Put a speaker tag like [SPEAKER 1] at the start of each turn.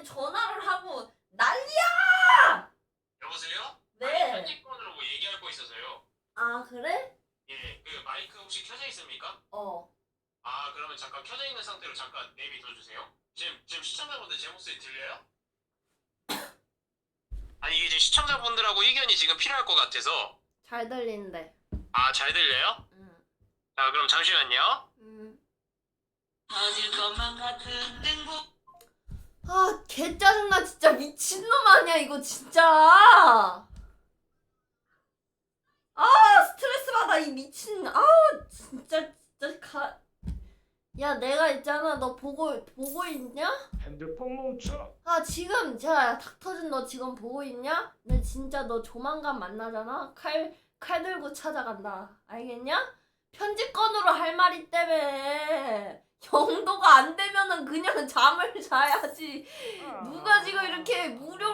[SPEAKER 1] 왜 전화를 하고 난리야!
[SPEAKER 2] 여보세요?
[SPEAKER 1] 네.
[SPEAKER 2] 편집권으로 뭐 얘기할 거 있어서요.
[SPEAKER 1] 아 그래?
[SPEAKER 2] 예, 그 마이크 혹시 켜져 있습니까?
[SPEAKER 1] 어.
[SPEAKER 2] 아, 그러면 잠깐 켜져 있는 상태로 잠깐 내비 둬 주세요. 지금 지금 시청자분들 제 목소리 들려요? 아니 이게 지금 시청자분들하고 의견이 지금 필요할 것 같아서
[SPEAKER 1] 잘 들린대.
[SPEAKER 2] 아 잘 들려요?
[SPEAKER 1] 응.
[SPEAKER 2] 자 그럼 잠시만요.
[SPEAKER 1] 응.
[SPEAKER 3] 터질 것만 같은 행복
[SPEAKER 1] 아, 개 짜증나 진짜 미친놈 아니야 이거 진짜. 아, 스트레스 받아 이 미친. 아우, 진짜 진짜 가. 야, 내가 있잖아. 너 보고 보고 있냐?
[SPEAKER 4] 핸드폰 멈춰.
[SPEAKER 1] 아, 지금 자, 탁 터진 너 지금 보고 있냐? 내 진짜 너 조만간 만나잖아. 칼칼 들고 찾아간다. 알겠냐? 편집권으로 할말 있다며. 영도가 안 되면은 그냥 잠을 자야지. 누가 지금 이렇게 무료로